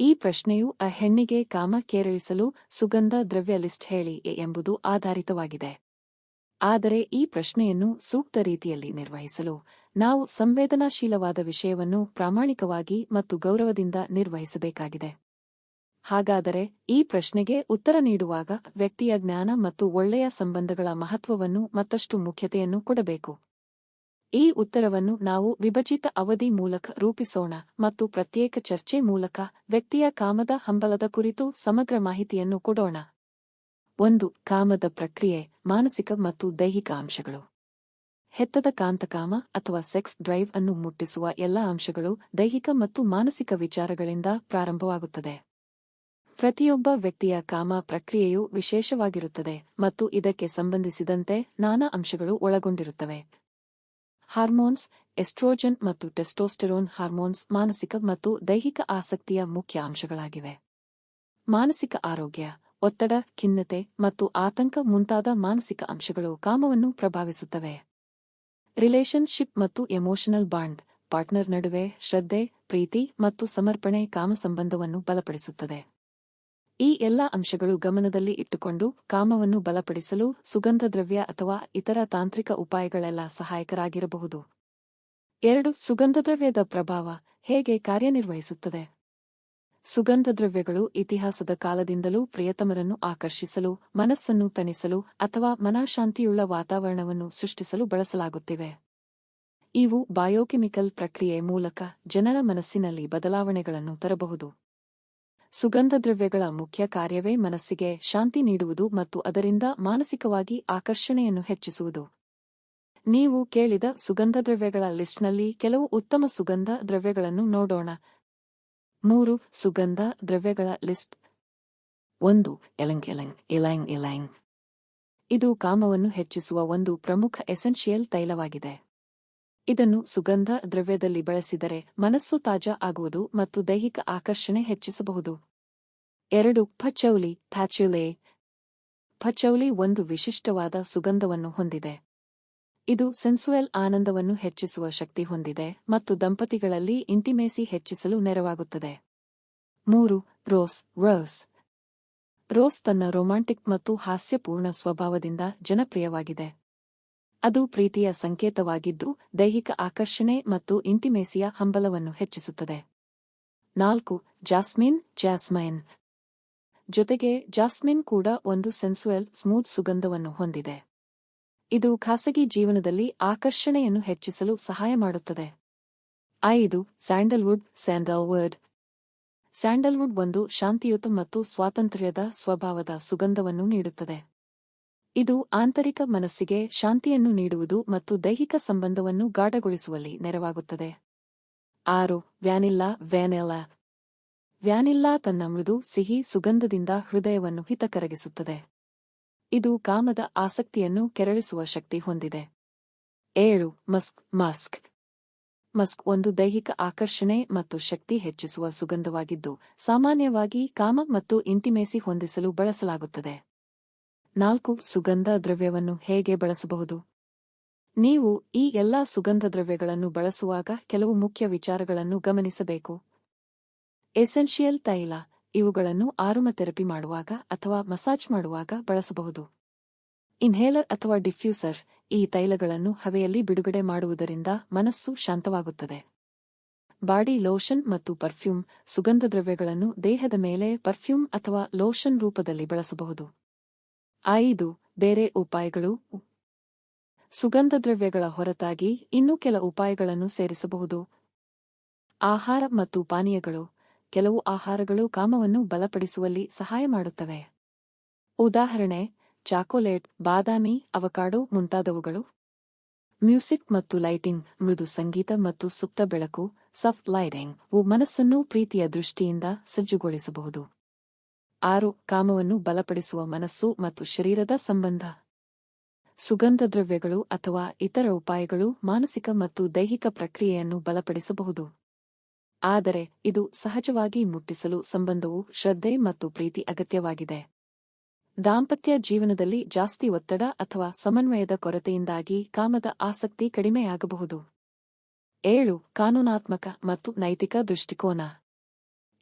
ಈ ಪ್ರಶ್ನೆಯು ಆ ಹೆಣ್ಣಿಗೆ ಕಾಮ ಕೇರಳಿಸಲು ಸುಗಂಧ ದ್ರವ್ಯ ಲಿಸ್ಟ್ ಹೇಳಿ ಎಂಬುದು ಆಧಾರಿತವಾಗಿದೆ. ಆದರೆ ಈ ಪ್ರಶ್ನೆಯನ್ನು ಸೂಕ್ತ ರೀತಿಯಲ್ಲಿ ನಿರ್ವಹಿಸಲು ನಾವು ಸಂವೇದನಾಶೀಲವಾದ ವಿಷಯವನ್ನು ಪ್ರಾಮಾಣಿಕವಾಗಿ ಮತ್ತು ಗೌರವದಿಂದ ನಿರ್ವಹಿಸಬೇಕಾಗಿದೆ. ಹಾಗಾದರೆ ಈ ಪ್ರಶ್ನೆಗೆ ಉತ್ತರ ನೀಡುವಾಗ ವ್ಯಕ್ತಿಯ ಜ್ಞಾನ ಮತ್ತು ಒಳ್ಳೆಯ ಸಂಬಂಧಗಳ ಮಹತ್ವವನ್ನು ಮತ್ತಷ್ಟು ಮುಖ್ಯತೆಯನ್ನು ಕೊಡಬೇಕು. ಈ ಉತ್ತರವನ್ನು ನಾವು ವಿಭಜಿತ ಅವಧಿ ಮೂಲಕ ರೂಪಿಸೋಣ ಮತ್ತು ಪ್ರತ್ಯೇಕ ಚರ್ಚೆ ಮೂಲಕ ವ್ಯಕ್ತಿಯ ಕಾಮದ ಹಂಬಲದ ಕುರಿತು ಸಮಗ್ರ ಮಾಹಿತಿಯನ್ನು ಕೊಡೋಣ. ಒಂದು, ಕಾಮದ ಪ್ರಕ್ರಿಯೆ, ಮಾನಸಿಕ ಮತ್ತು ದೈಹಿಕ ಅಂಶಗಳು. ಹೆತ್ತದ ಕಾಂತಕಾಮ ಅಥವಾ ಸೆಕ್ಸ್ ಡ್ರೈವ್ ಅನ್ನು ಮುಟ್ಟಿಸುವ ಎಲ್ಲಾ ಅಂಶಗಳು ದೈಹಿಕ ಮತ್ತು ಮಾನಸಿಕ ವಿಚಾರಗಳಿಂದ ಪ್ರಾರಂಭವಾಗುತ್ತದೆ. ಪ್ರತಿಯೊಬ್ಬ ವ್ಯಕ್ತಿಯ ಕಾಮ ಪ್ರಕ್ರಿಯೆಯು ವಿಶೇಷವಾಗಿರುತ್ತದೆ ಮತ್ತು ಇದಕ್ಕೆ ಸಂಬಂಧಿಸಿದಂತೆ ನಾನಾ ಅಂಶಗಳು ಒಳಗೊಂಡಿರುತ್ತವೆ. ಹಾರ್ಮೋನ್ಸ್, ಎಸ್ಟ್ರೋಜನ್ ಮತ್ತು ಟೆಸ್ಟೋಸ್ಟೆರೋನ್ ಹಾರ್ಮೋನ್ಸ್ ಮಾನಸಿಕ ಮತ್ತು ದೈಹಿಕ ಆಸಕ್ತಿಯ ಮುಖ್ಯ ಅಂಶಗಳಾಗಿವೆ. ಮಾನಸಿಕ ಆರೋಗ್ಯ, ಒತ್ತಡ, ಖಿನ್ನತೆ ಮತ್ತು ಆತಂಕ ಮುಂತಾದ ಮಾನಸಿಕ ಅಂಶಗಳು ಕಾಮವನ್ನು ಪ್ರಭಾವಿಸುತ್ತವೆ. ರಿಲೇಶನ್ಶಿಪ್ ಮತ್ತು ಎಮೋಷನಲ್ ಬಾಂಡ್, ಪಾರ್ಟ್ನರ್ ನಡುವೆ ಶ್ರದ್ಧೆ, ಪ್ರೀತಿ ಮತ್ತು ಸಮರ್ಪಣೆ ಕಾಮ ಸಂಬಂಧವನ್ನು ಬಲಪಡಿಸುತ್ತದೆ. ಈ ಎಲ್ಲಾ ಅಂಶಗಳು ಗಮನದಲ್ಲಿ ಇಟ್ಟುಕೊಂಡು ಕಾಮವನ್ನು ಬಲಪಡಿಸಲು ಸುಗಂಧದ್ರವ್ಯ ಅಥವಾ ಇತರ ತಾಂತ್ರಿಕ ಉಪಾಯಗಳೆಲ್ಲ ಸಹಾಯಕರಾಗಿರಬಹುದು. ಎರಡು ಸುಗಂಧದ್ರವ್ಯದ ಪ್ರಭಾವ ಹೇಗೆ ಕಾರ್ಯನಿರ್ವಹಿಸುತ್ತದೆ? ಸುಗಂಧದ್ರವ್ಯಗಳು ಇತಿಹಾಸದ ಕಾಲದಿಂದಲೂ ಪ್ರಿಯತಮರನ್ನು ಆಕರ್ಷಿಸಲು, ಮನಸ್ಸನ್ನು ತಣಿಸಲು ಅಥವಾ ಮನಃಶಾಂತಿಯುಳ್ಳ ವಾತಾವರಣವನ್ನು ಸೃಷ್ಟಿಸಲು ಬಳಸಲಾಗುತ್ತಿವೆ. ಇವು ಬಯೋಕೆಮಿಕಲ್ ಪ್ರಕ್ರಿಯೆ ಮೂಲಕ ಜನರ ಮನಸ್ಸಿನಲ್ಲಿ ಬದಲಾವಣೆಗಳನ್ನು ತರಬಹುದು. ಸುಗಂಧದ್ರವ್ಯಗಳ ಮುಖ್ಯ ಕಾರ್ಯವೇ ಮನಸ್ಸಿಗೆ ಶಾಂತಿ ನೀಡುವುದು ಮತ್ತು ಅದರಿಂದ ಮಾನಸಿಕವಾಗಿ ಆಕರ್ಷಣೆಯನ್ನು ಹೆಚ್ಚಿಸುವುದು. ನೀವು ಕೇಳಿದ ಸುಗಂಧ ಸುಗಂಧದ್ರವ್ಯಗಳ ಲಿಸ್ಟ್ನಲ್ಲಿ ಕೆಲವು ಉತ್ತಮ ಸುಗಂಧ ದ್ರವ್ಯಗಳನ್ನು ನೋಡೋಣ. ಮೂರು ಸುಗಂಧ ದ್ರವ್ಯಗಳ ಲಿಸ್ಟ್. ಒಂದು, ಎಲಂಗ್ ಎಲಂಗ್, ಎಲಾಂಗ್ ಎಲಾಂಗ್. ಇದು ಕಾಮವನ್ನು ಹೆಚ್ಚಿಸುವ ಒಂದು ಪ್ರಮುಖ ಎಸೆನ್ಷಿಯಲ್ ತೈಲವಾಗಿದೆ. ಇದನ್ನು ಸುಗಂಧ ದ್ರವ್ಯದಲ್ಲಿ ಬಳಸಿದರೆ ಮನಸ್ಸು ತಾಜಾ ಆಗುವುದು ಮತ್ತು ದೈಹಿಕ ಆಕರ್ಷಣೆ ಹೆಚ್ಚಿಸಬಹುದು. ಎರಡು ಪಚೌಲಿ ಥ್ಯಾಚುಲೆ ಪಚೌಲಿ ಒಂದು ವಿಶಿಷ್ಟವಾದ ಸುಗಂಧವನ್ನು ಹೊಂದಿದೆ. ಇದು ಸೆನ್ಸುವೆಲ್ ಆನಂದವನ್ನು ಹೆಚ್ಚಿಸುವ ಶಕ್ತಿ ಹೊಂದಿದೆ ಮತ್ತು ದಂಪತಿಗಳಲ್ಲಿ ಇಂಟಿಮೇಸಿ ಹೆಚ್ಚಿಸಲು ನೆರವಾಗುತ್ತದೆ. ಮೂರು, ರೋಸ್ ರೋಸ್. ರೋಸ್ ತನ್ನ ರೊಮ್ಯಾಂಟಿಕ್ ಮತ್ತು ಹಾಸ್ಯಪೂರ್ಣ ಸ್ವಭಾವದಿಂದ ಜನಪ್ರಿಯವಾಗಿದೆ. ಅದು ಪ್ರೀತಿಯ ಸಂಕೇತವಾಗಿದ್ದು, ದೈಹಿಕ ಆಕರ್ಷಣೆ ಮತ್ತು ಇಂಟಿಮೇಸಿಯ ಹಂಬಲವನ್ನು ಹೆಚ್ಚಿಸುತ್ತದೆ. ನಾಲ್ಕು, ಜಾಸ್ಮಿನ್, ಜಾಸ್ಮೈನ್. ಜೊತೆಗೆ ಜಾಸ್ಮಿನ್ ಕೂಡ ಒಂದು ಸೆನ್ಸುವೆಲ್ ಸ್ಮೂತ್ ಸುಗಂಧವನ್ನು ಹೊಂದಿದೆ. ಇದು ಖಾಸಗಿ ಜೀವನದಲ್ಲಿ ಆಕರ್ಷಣೆಯನ್ನು ಹೆಚ್ಚಿಸಲು ಸಹಾಯ ಮಾಡುತ್ತದೆ. ಐದು, ಸ್ಯಾಂಡಲ್ವುಡ್ ಸ್ಯಾಂಡಲ್ವುಡ್ ಸ್ಯಾಂಡಲ್ವುಡ್ ಒಂದು ಶಾಂತಿಯುತ ಮತ್ತು ಸ್ವಾತಂತ್ರ್ಯದ ಸ್ವಭಾವದ ಸುಗಂಧವನ್ನು ನೀಡುತ್ತದೆ. ಇದು ಆಂತರಿಕ ಮನಸ್ಸಿಗೆ ಶಾಂತಿಯನ್ನು ನೀಡುವುದು ಮತ್ತು ದೈಹಿಕ ಸಂಬಂಧವನ್ನು ಗಾಢಗೊಳಿಸುವಲ್ಲಿ ನೆರವಾಗುತ್ತದೆ. ಆರು, ವ್ಯಾನಿಲ್ಲಾ, ವ್ಯಾನೆಲ್ಲಾ. ವ್ಯಾನಿಲ್ಲಾ ತನ್ನ ಮೃದು ಸಿಹಿ ಸುಗಂಧದಿಂದ ಹೃದಯವನ್ನು ಹಿತಕರಗಿಸುತ್ತದೆ. ಇದು ಕಾಮದ ಆಸಕ್ತಿಯನ್ನು ಕೆರಳಿಸುವ ಶಕ್ತಿ ಹೊಂದಿದೆ. ಏಳು, ಮಸ್ಕ್, ಮಾಸ್ಕ್. ಮಸ್ಕ್ ಒಂದು ದೈಹಿಕ ಆಕರ್ಷಣೆ ಮತ್ತು ಶಕ್ತಿ ಹೆಚ್ಚಿಸುವ ಸುಗಂಧವಾಗಿದ್ದು, ಸಾಮಾನ್ಯವಾಗಿ ಕಾಮ ಮತ್ತು ಇಂಟಿಮೇಸಿ ಹೊಂದಿಸಲು ಬಳಸಲಾಗುತ್ತದೆ. ನಾಲ್ಕು, ಸುಗಂಧ ದ್ರವ್ಯವನ್ನು ಹೇಗೆ ಬಳಸಬಹುದು? ನೀವು ಈ ಎಲ್ಲಾ ಸುಗಂಧ ದ್ರವ್ಯಗಳನ್ನು ಬಳಸುವಾಗ ಕೆಲವು ಮುಖ್ಯ ವಿಚಾರಗಳನ್ನು ಗಮನಿಸಬೇಕು. ಎಸೆನ್ಷಿಯಲ್ ತೈಲ ಇವುಗಳನ್ನು ಆರುಮ ಥೆರಪಿ ಮಾಡುವಾಗ ಅಥವಾ ಮಸಾಜ್ ಮಾಡುವಾಗ ಬಳಸಬಹುದು. ಇನ್ಹೇಲರ್ ಅಥವಾ ಡಿಫ್ಯೂಸರ್ ಈ ತೈಲಗಳನ್ನು ಹವೆಯಲ್ಲಿ ಬಿಡುಗಡೆ ಮಾಡುವುದರಿಂದ ಮನಸ್ಸು ಶಾಂತವಾಗುತ್ತದೆ. ಬಾಡಿ ಲೋಷನ್ ಮತ್ತು ಪರ್ಫ್ಯೂಮ್ ಸುಗಂಧ ದ್ರವ್ಯಗಳನ್ನು ದೇಹದ ಮೇಲೆ ಪರ್ಫ್ಯೂಮ್ ಅಥವಾ ಲೋಷನ್ ರೂಪದಲ್ಲಿ ಬಳಸಬಹುದು. ಐದು, ಬೇರೆ ಉಪಾಯಗಳು. ಸುಗಂಧ ದ್ರವ್ಯಗಳ ಹೊರತಾಗಿ ಇನ್ನೂ ಕೆಲ ಉಪಾಯಗಳನ್ನು ಸೇರಿಸಬಹುದು. ಆಹಾರ ಮತ್ತು ಪಾನೀಯಗಳು. ಕೆಲವು ಆಹಾರಗಳು ಕಾಮವನ್ನು ಬಲಪಡಿಸುವಲ್ಲಿ ಸಹಾಯ ಮಾಡುತ್ತವೆ. ಉದಾಹರಣೆ, ಚಾಕೊಲೇಟ್, ಬಾದಾಮಿ, ಅವಕಾಡೋ ಮುಂತಾದವುಗಳು. ಮ್ಯೂಸಿಕ್ ಮತ್ತು ಲೈಟಿಂಗ್, ಮೃದು ಸಂಗೀತ ಮತ್ತು ಸುಪ್ತ ಬೆಳಕು, ಸಾಫ್ಟ್ ಲೈಟಿಂಗ್, ವು ಮನಸ್ಸನ್ನು ಪ್ರೀತಿಯ ದೃಷ್ಟಿಯಿಂದ ಸಜ್ಜುಗೊಳಿಸಬಹುದು. ಆರು, ಕಾಮವನ್ನು ಬಲಪಡಿಸುವ ಮನಸ್ಸು ಮತ್ತು ಶರೀರದ ಸಂಬಂಧ. ಸುಗಂಧ ದ್ರವ್ಯಗಳು ಅಥವಾ ಇತರ ಉಪಾಯಗಳು ಮಾನಸಿಕ ಮತ್ತು ದೈಹಿಕ ಪ್ರಕ್ರಿಯೆಯನ್ನು ಬಲಪಡಿಸಬಹುದು. ಆದರೆ ಇದು ಸಹಜವಾಗಿ ಮುಟ್ಟಿಸಲು ಸಂಬಂಧವು ಶ್ರದ್ಧೆ ಮತ್ತು ಪ್ರೀತಿ ಅಗತ್ಯವಾಗಿದೆ. ದಾಂಪತ್ಯ ಜೀವನದಲ್ಲಿ ಜಾಸ್ತಿ ಒತ್ತಡ ಅಥವಾ ಸಮನ್ವಯದ ಕೊರತೆಯಿಂದಾಗಿ ಕಾಮದ ಆಸಕ್ತಿ ಕಡಿಮೆಯಾಗಬಹುದು. ಏಳು, ಕಾನೂನಾತ್ಮಕ ಮತ್ತು ನೈತಿಕ ದೃಷ್ಟಿಕೋನ.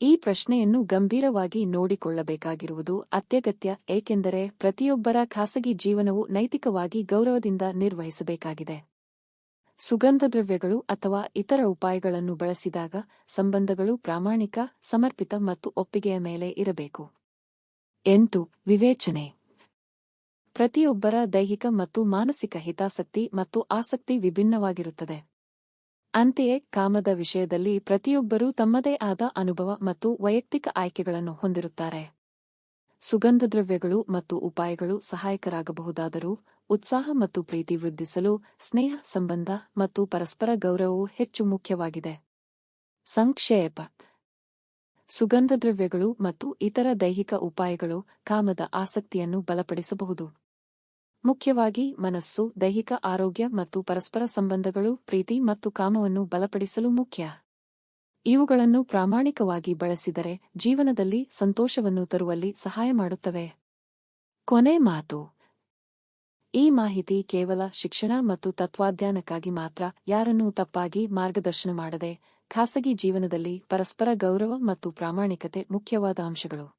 ಈ ಪ್ರಶ್ನೆಯನ್ನು ಗಂಭೀರವಾಗಿ ನೋಡಿಕೊಳ್ಳಬೇಕಾಗಿರುವುದು ಅತ್ಯಗತ್ಯ, ಏಕೆಂದರೆ ಪ್ರತಿಯೊಬ್ಬರ ಖಾಸಗಿ ಜೀವನವು ನೈತಿಕವಾಗಿ ಗೌರವದಿಂದ ನಿರ್ವಹಿಸಬೇಕಾಗಿದೆ. ಸುಗಂಧದ್ರವ್ಯಗಳು ಅಥವಾ ಇತರ ಉಪಾಯಗಳನ್ನು ಬಳಸಿದಾಗ ಸಂಬಂಧಗಳು ಪ್ರಾಮಾಣಿಕ, ಸಮರ್ಪಿತ ಮತ್ತು ಒಪ್ಪಿಗೆಯ ಮೇಲೆ ಇರಬೇಕು. ಎಂಟು, ವಿವೇಚನೆ. ಪ್ರತಿಯೊಬ್ಬರ ದೈಹಿಕ ಮತ್ತು ಮಾನಸಿಕ ಹಿತಾಸಕ್ತಿ ಮತ್ತು ಆಸಕ್ತಿ ವಿಭಿನ್ನವಾಗಿರುತ್ತದೆ. ಅಂತೆಯೇ ಕಾಮದ ವಿಷಯದಲ್ಲಿ ಪ್ರತಿಯೊಬ್ಬರೂ ತಮ್ಮದೇ ಆದ ಅನುಭವ ಮತ್ತು ವೈಯಕ್ತಿಕ ಆಯ್ಕೆಗಳನ್ನು ಹೊಂದಿರುತ್ತಾರೆ. ಸುಗಂಧದ್ರವ್ಯಗಳು ಮತ್ತು ಉಪಾಯಗಳು ಸಹಾಯಕರಾಗಬಹುದಾದರೂ ಉತ್ಸಾಹ ಮತ್ತು ಪ್ರೀತಿ ವೃದ್ಧಿಸಲು ಸ್ನೇಹ, ಸಂಬಂಧ ಮತ್ತು ಪರಸ್ಪರ ಗೌರವವು ಹೆಚ್ಚು ಮುಖ್ಯವಾಗಿದೆ. ಸಂಕ್ಷೇಪ. ಸುಗಂಧದ್ರವ್ಯಗಳು ಮತ್ತು ಇತರ ದೈಹಿಕ ಉಪಾಯಗಳು ಕಾಮದ ಆಸಕ್ತಿಯನ್ನು ಬಲಪಡಿಸಬಹುದು. ಮುಖ್ಯವಾಗಿ ಮನಸ್ಸು, ದೈಹಿಕ ಆರೋಗ್ಯ ಮತ್ತು ಪರಸ್ಪರ ಸಂಬಂಧಗಳು ಪ್ರೀತಿ ಮತ್ತು ಕಾಮವನ್ನು ಬಲಪಡಿಸಲು ಮುಖ್ಯ. ಇವುಗಳನ್ನು ಪ್ರಾಮಾಣಿಕವಾಗಿ ಬಳಸಿದರೆ ಜೀವನದಲ್ಲಿ ಸಂತೋಷವನ್ನು ತರುವಲ್ಲಿ ಸಹಾಯ ಮಾಡುತ್ತವೆ. ಕೊನೆ ಮಾತು. ಈ ಮಾಹಿತಿ ಕೇವಲ ಶಿಕ್ಷಣ ಮತ್ತು ತತ್ವಾಧ್ಯಾನಕ್ಕಾಗಿ ಮಾತ್ರ, ಯಾರನ್ನೂ ತಪ್ಪಾಗಿ ಮಾರ್ಗದರ್ಶನ ಮಾಡದೆ, ಖಾಸಗಿ ಜೀವನದಲ್ಲಿ ಪರಸ್ಪರ ಗೌರವ ಮತ್ತು ಪ್ರಾಮಾಣಿಕತೆ ಮುಖ್ಯವಾದ ಅಂಶಗಳು.